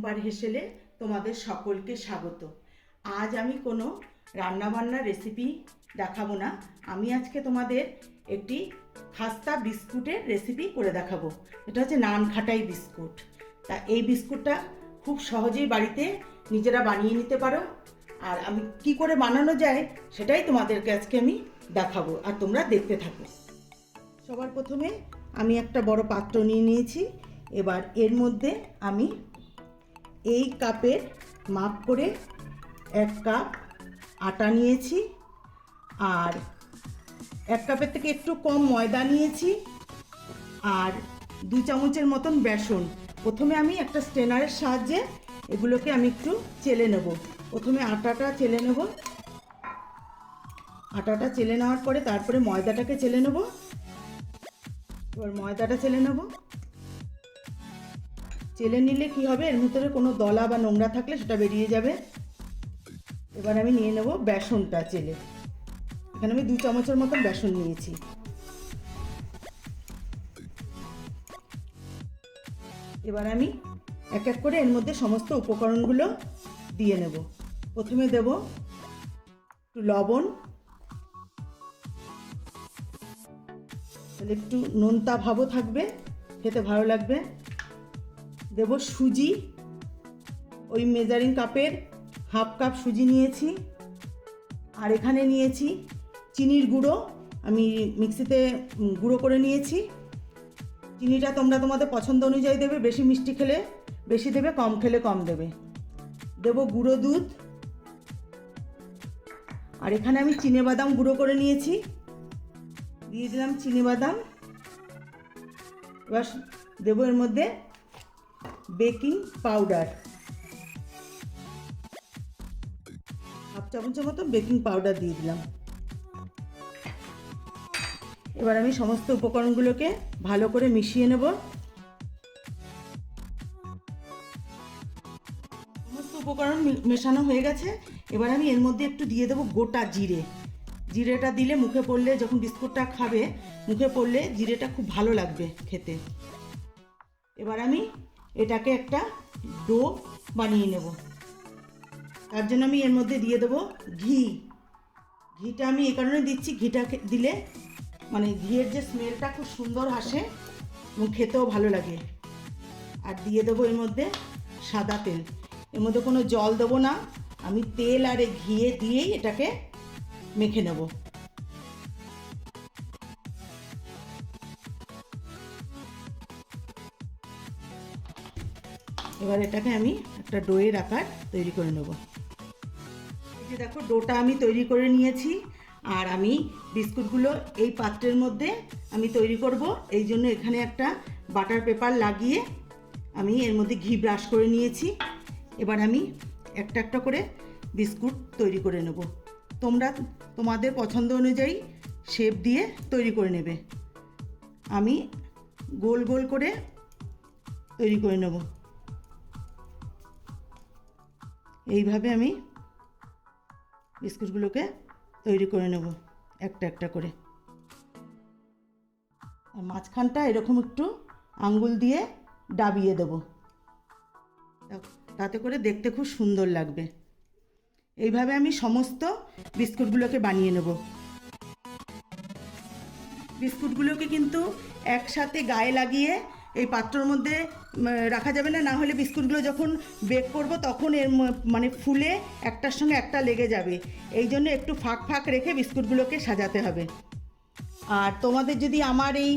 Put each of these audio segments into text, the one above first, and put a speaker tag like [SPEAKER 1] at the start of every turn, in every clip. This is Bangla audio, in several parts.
[SPEAKER 1] টুম্পার হেসেলে তোমাদের সকলকে স্বাগত। আজ আমি কোনো রান্নাবান্নার রেসিপি দেখাবো না। আমি আজকে তোমাদের একটি খাস্তা বিস্কুটের রেসিপি করে দেখাবো। এটা হচ্ছে নান খাটাই বিস্কুট। তা এই বিস্কুটটা খুব সহজেই বাড়িতে নিজেরা বানিয়ে নিতে পারো। আর আমি কি করে বানানো যায় সেটাই তোমাদেরকে আজকে আমি দেখাবো। আর তোমরা দেখতে থাকো। সবার প্রথমে আমি একটা বড় পাত্র নিয়ে নিয়েছি। এবার এর মধ্যে আমি এই কাপের মাপ করে এক কাপ আটা নিয়েছি আর এক কাপের থেকে একটু কম ময়দা নিয়েছি আর দু চামচের মতন বেসন। প্রথমে আমি একটা স্টেনারের সাহায্যে এগুলোকে আমি একটু চেলে নেব। প্রথমে আটাটা চেলে নেব। আটাটা চেলে নেওয়ার পরে তারপরে ময়দাটাকে চেলে নেব। এবার ময়দাটা চেলে নেব। চেলে নিলে কি হবে? এর ভিতরে কোনো দলা বা নোংরা থাকলে সেটা বেরিয়ে যাবে। এবার আমি নিয়ে নেব বেসনটা চেলে। এখানে আমি দু চামচের মতন বেসন নিয়েছি। এবার আমি এক এক করে এর মধ্যে সমস্ত উপকরণগুলো দিয়ে নেব। প্রথমে দেব একটু লবণ, তাহলে একটু নোনতা ভাবও থাকবে, খেতে ভালো লাগবে। দেব সুজি, ওই মেজারিং কাপের হাফ কাপ সুজি নিয়েছি, আর এখানে নিয়েছি চিনির গুঁড়ো, আমি মিক্সিতে গুঁড়ো করে নিয়েছি। চিনিটা তোমরা তোমাদের পছন্দ অনুযায়ী দেবে, বেশি মিষ্টি খেলে বেশি দেবে, কম খেলে কম দেবে। দেব গুঁড়ো দুধ। আর এখানে আমি চিনে বাদাম গুঁড়ো করে নিয়েছি। দিয়ে দিলাম চিনি বাদাম। এবার দেবো এর মধ্যে বেকিং পাউডার। হাফ চামচের মতো বেকিং পাউডার দিয়ে দিলাম। এবার আমি সমস্ত উপকরণগুলোকে ভালো করে মিশিয়ে নেব। সমস্ত উপকরণ মেশানো হয়ে গেছে। এবার আমি এর মধ্যে একটু দিয়ে দেবো গোটা জিরে। জিরেটা দিলে মুখে পড়লে যখন বিস্কুটটা খাবে, মুখে পড়লে জিরেটা খুব ভালো লাগবে খেতে। এবার আমি এটাকে একটা ডো বানিয়ে নেব। তার জন্য আমি এর মধ্যে দিয়ে দেবো ঘি। ঘিটা আমি এই কারণে দিচ্ছি ঘিটা দিলে মানে ঘিয়ের যে স্মেলটা খুব সুন্দর আসে এবং খেতেও ভালো লাগে। আর দিয়ে দেবো এর মধ্যে সাদা তেল। এর মধ্যে কোনো জল দেবো না। আমি তেল আর ঘিয়ে দিয়েই এটাকে মেখে নেব। এবার এটাকে আমি একটা ডোয়ের আকার তৈরি করে নেব। যে দেখো, ডোটা আমি তৈরি করে নিয়েছি আর আমি বিস্কুটগুলো এই পাত্রের মধ্যে আমি তৈরি করব। এই জন্য এখানে একটা বাটার পেপার লাগিয়ে আমি এর মধ্যে ঘি ব্রাশ করে নিয়েছি। এবার আমি একটা একটা করে বিস্কুট তৈরি করে নেব। তোমরা, তোমাদের পছন্দ অনুযায়ী শেপ দিয়ে তৈরি করে নেবে। আমি গোল গোল করে তৈরি করে নেব। এইভাবে আমি বিস্কুটগুলোকে তৈরি করে নেব, একটা একটা করে। আর মাঝখানটা এরকম একটু আঙ্গুল দিয়ে ডাবিয়ে দেবো। তাতে করে দেখতে খুব সুন্দর লাগবে। এইভাবে আমি সমস্ত বিস্কুটগুলোকে বানিয়ে নেব। বিস্কুটগুলোকে কিন্তু একসাথে গায়ে লাগিয়ে এই পাত্রর মধ্যে রাখা যাবে না না হলে বিস্কুটগুলো যখন বেক করব তখন এর মানে ফুলে একটার সঙ্গে একটা লেগে যাবে। এই জন্য একটু ফাঁক ফাঁক রেখে বিস্কুটগুলোকে সাজাতে হবে। আর তোমাদের যদি আমার এই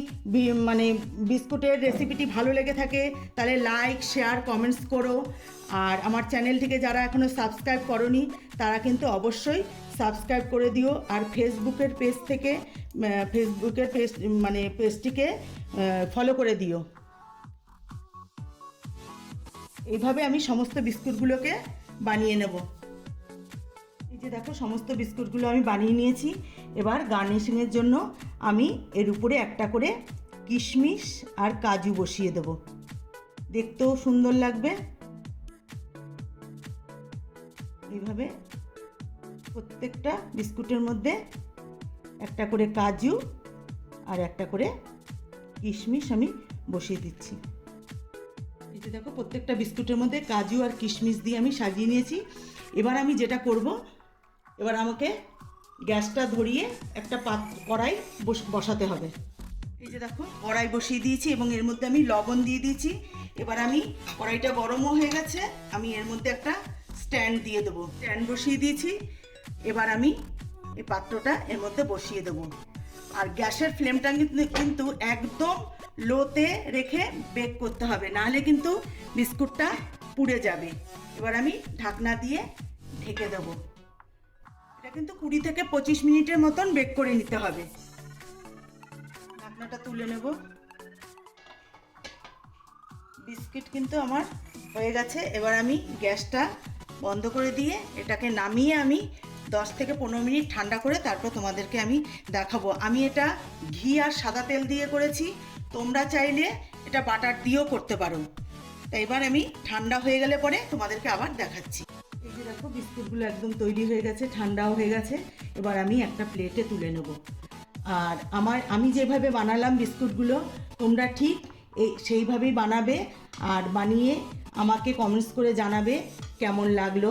[SPEAKER 1] মানে বিস্কুটের রেসিপিটি ভালো লেগে থাকে, তাহলে লাইক শেয়ার কমেন্টস করো। আর আমার চ্যানেলটিকে যারা এখনও সাবস্ক্রাইব করনি, তারা কিন্তু অবশ্যই সাবস্ক্রাইব করে দিও। আর ফেসবুকের পেজ থেকে ফেসবুকের পেজ মানে পেজটিকে ফলো করে দিও। এইভাবে আমি সমস্ত বিস্কুটগুলোকে বানিয়ে নেব। এই যে দেখো, সমস্ত বিস্কুটগুলো আমি বানিয়ে নিয়েছি। এবার গার্নিশিংয়ের জন্য আমি এর উপরে একটা করে কিশমিশ আর কাজু বসিয়ে দেব। দেখতেও সুন্দর লাগবে। এইভাবে প্রত্যেকটা বিস্কুটের মধ্যে একটা করে কাজু আর একটা করে কিশমিশ আমি বসিয়ে দিচ্ছি। যে দেখো প্রত্যেকটা বিস্কুটের মধ্যে কাজু আর কিশমিশ দিয়ে আমি সাজিয়ে নিয়েছি। এবার আমি যেটা করব, এবার আমাকে গ্যাসটা ধরিয়ে একটা পাত্র কড়াই বস- বসাতে হবে। এই যে দেখো, কড়াই বসিয়ে দিয়েছি এবং এর মধ্যে আমি লবণ দিয়ে দিয়েছি। এবার আমি, কড়াইটা গরমও হয়ে গেছে, আমি এর মধ্যে একটা স্ট্যান্ড দিয়ে দেবো। স্ট্যান্ড বসিয়ে দিয়েছি, এবার আমি এই পাত্রটা এর মধ্যে বসিয়ে দেবো। আর গ্যাসের ফ্লেমটা কিন্তু একদম লোতে রেখে বেক করতে হবে। নাহলে কিন্তু বিস্কুটটা পুড়ে যাবে। এবার আমি ঢাকনা দিয়ে ঢেকে দেবো। এটা কিন্তু কুড়ি থেকে পঁচিশ মিনিটের মতন বেক করে নিতে হবে। ঢাকনাটা তুলে নেব। বিস্কিট কিন্তু আমার হয়ে গেছে। এবার আমি গ্যাসটা বন্ধ করে দিয়ে এটাকে নামিয়ে আমি দশ থেকে পনেরো মিনিট ঠান্ডা করে তারপর তোমাদেরকে আমি দেখাবো। আমি এটা ঘি আর সাদা তেল দিয়ে করেছি। তোমরা চাইলে এটা বাটার দিয়েও করতে পারো। এবার আমি ঠান্ডা হয়ে গেলে পরে তোমাদেরকে আবার দেখাচ্ছি। এই যে দেখো, বিস্কুটগুলো একদম তৈরি হয়ে গেছে, ঠান্ডাও হয়ে গেছে। এবার আমি একটা প্লেটে তুলে নেব। আর আমার, আমি যেভাবে বানালাম বিস্কুটগুলো, তোমরা ঠিক এই সেইভাবেই বানাবে। আর বানিয়ে আমাকে কমেন্টস করে জানাবে কেমন লাগল।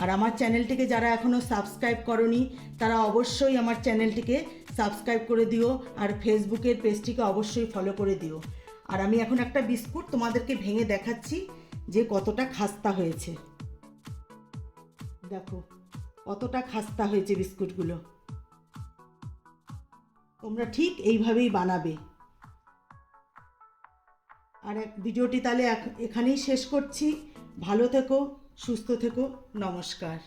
[SPEAKER 1] আর আমার চ্যানেলটিকে যারা এখনও সাবস্ক্রাইব করনি, তারা অবশ্যই আমার চ্যানেলটিকে সাবস্ক্রাইব করে দিও আর ফেসবুকের পেজটিকে অবশ্যই ফলো করে দিও। আর আমি এখন একটা বিস্কুট তোমাদেরকে ভেঙে দেখাচ্ছি যে কতটা খাস্তা হয়েছে। দেখো, কতটা খাস্তা হয়েছে বিস্কুটগুলো। তোমরা ঠিক এইভাবেই বানাবে। আর এক ভিডিওটি তাহলে এখ- এখানেই শেষ করছি। ভালো থেকো। সুস্থ থেকো নমস্কার।